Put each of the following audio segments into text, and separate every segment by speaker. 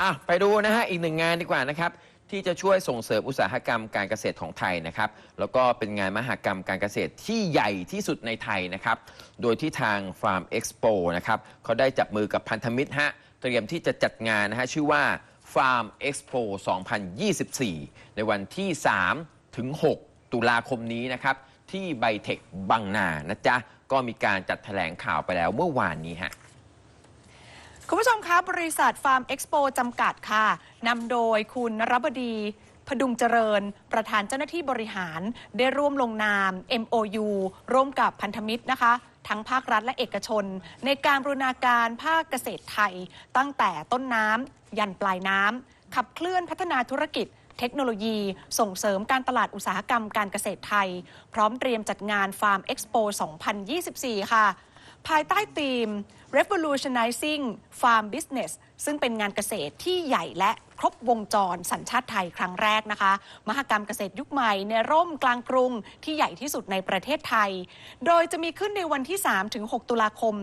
Speaker 1: อะไปดูนะฮะอีกหนึ่งงานดีกว่านะครับที่จะช่วยส่งเสริมอุตสาหกรรมการเกษตรของไทยนะครับ แล้วก็เป็นงานมหกรรมการเกษตรที่ใหญ่ที่สุดในไทยนะครับ โดยที่ทาง Farm Expo นะครับเขาได้จับมือกับพันธมิตรฮะเตรียมที่จะจัดงานนะฮะชื่อว่า Farm Expo 2024 ในวันที่ 3 ถึง 6 ตุลาคมนี้นะครับที่ไบเทคบางนานะจ๊ะก็มีการจัดแถลงข่าวไปแล้วเมื่อวานนี้ฮะ
Speaker 2: คุณผู้ชมคะบริษัทฟาร์มเอ็กซ์โปจำกัดค่ะนำโดยคุณนรบดีพดุงเจริญ ประธานเจ้าหน้าที่บริหาร ได้ร่วมลงนาม MOU ร่วมกับพันธมิตรนะคะ ทั้งภาครัฐและเอกชน ในการบรูรณาการภาคเกษตรไทย ตั้งแต่ต้นน้ำยันปลายน้ำขับเคลื่อนพัฒนาธุรกิจ เทคโนโลยี ส่งเสริมการตลาดอุตสาหกรรมการเกษตรไทย พร้อมเตรียมจัดงาน Farm Expo 2024 ค่ะ ภายใต้ธีม Revolutionizing Farm Business ซึ่งเป็นงานเกษตรที่ใหญ่และครบวงจรสัญชาติไทยครั้งแรกนะคะ มหกรรมเกษตรยุคใหม่ในร่มกลางกรุงที่ใหญ่ที่สุดในประเทศไทย โดยจะมีขึ้นในวันที่ 3-6 ตุลาคม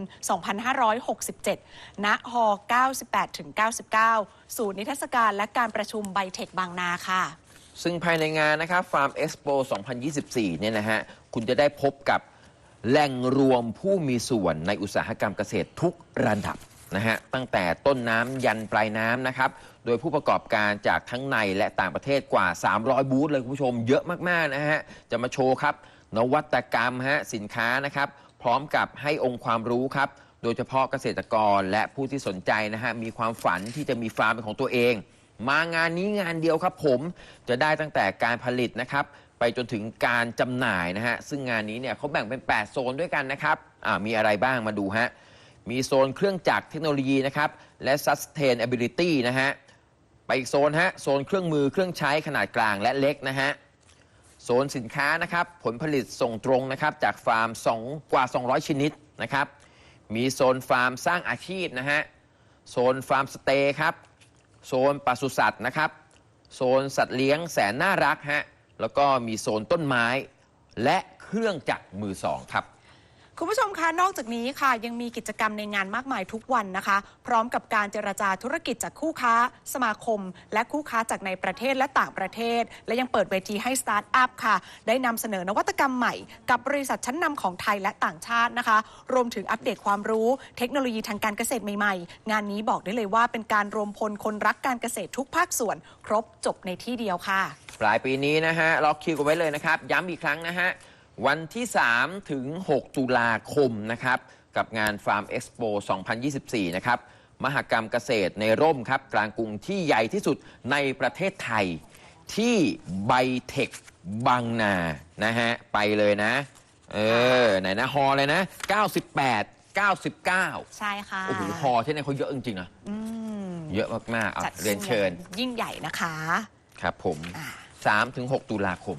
Speaker 2: 2567ณฮ98-99 ศูนย์นิทรรศการและการประชุมไบเทคบางนาค่ะ
Speaker 1: ซึ่งภายในงานนะครับ Farm Expo 2024 เนี่ยนะฮะ คุณจะได้พบกับ แหล่งรวมผู้มีส่วนในอุตสาหกรรมเกษตรทุกระดับนะฮะตั้งแต่ต้นน้ำยันปลายน้ำนะครับ โดยผู้ประกอบการจากทั้งในและต่างประเทศกว่า 300 บูธเลยคุณผู้ชมเยอะมากๆนะฮะจะมาโชว์ครับ นวัตกรรมฮะสินค้านะครับ พร้อมกับให้องค์ความรู้ครับ โดยเฉพาะเกษตรกรและผู้ที่สนใจนะฮะมีความฝันที่จะมีฟาร์มเป็นของตัวเอง มางานนี้งานเดียวครับผมจะได้ตั้งแต่การผลิตนะครับ ไปจนถึงการจำหน่ายนะฮะ ซึ่งงานนี้เนี่ยเขาแบ่งเป็น 8 โซนด้วยกันนะครับอ่ามีอะไรบ้างมาดูฮะ มีโซนเครื่องจักรเทคโนโลยีนะครับ และ sustainability นะฮะ ไปอีกโซนฮะ โซนเครื่องมือเครื่องใช้ขนาดกลางและเล็กนะฮะ โซนสินค้านะครับ ผลผลิตส่งตรงนะครับจากฟาร์มสองกว่า 200 ชนิดนะครับ มีโซนฟาร์มสร้างอาชีพนะฮะ โซนฟาร์มสเตย์ครับ โซนปศุสัตว์นะครับ โซนสัตว์เลี้ยงแสนน่ารักฮะ แล้วก็มีโซนต้นไม้ และเครื่องจักรมือสองครับ
Speaker 2: คุณผู้ชมคะนอกจากนี้ค่ะยังมีกิจกรรมในงานมากมายทุกวันนะคะ พร้อมกับการเจรจาธุรกิจจากคู่ค้า สมาคม และคู่ค้าจากในประเทศและต่างประเทศ และยังเปิดเวทีให้สตาร์ทอัพค่ะ ได้นำเสนอนวัตกรรมใหม่ กับบริษัทชั้นนำของไทยและต่างชาตินะคะ รวมถึงอัปเดตความรู้เทคโนโลยีทางการเกษตรใหม่ๆ งานนี้บอกได้เลยว่าเป็นการรวมพลคนรักการเกษตรทุกภาคส่วน ครบจบในที่เดียวค่ะ
Speaker 1: ปลายปีนี้นะฮะล็อกคิวกันไว้เลยนะครับ ย้ำอีกครั้งนะฮะ วันที่ 3 ถึง 6 ตุลาคมนะครับ กับงาน Farm Expo 2024 นะครับ มหกรรมเกษตรในร่มครับ กลางกรุงที่ใหญ่ที่สุดในประเทศไทย ที่ไบเทคบางนา นะฮะ ไปเลยนะ เออ ไหนนะ ฮอเลยนะ 98 99
Speaker 2: ใช่ค่ะ
Speaker 1: โอ้โหฮอที่นี่เขาเยอะจริงๆนะ
Speaker 2: อืม
Speaker 1: เยอะมากๆอะ
Speaker 2: จัด
Speaker 1: เรียนเชิญ
Speaker 2: ยิ่งใหญ่นะคะ
Speaker 1: ครับผม
Speaker 2: อ่า
Speaker 1: 3-6 ตุลาคม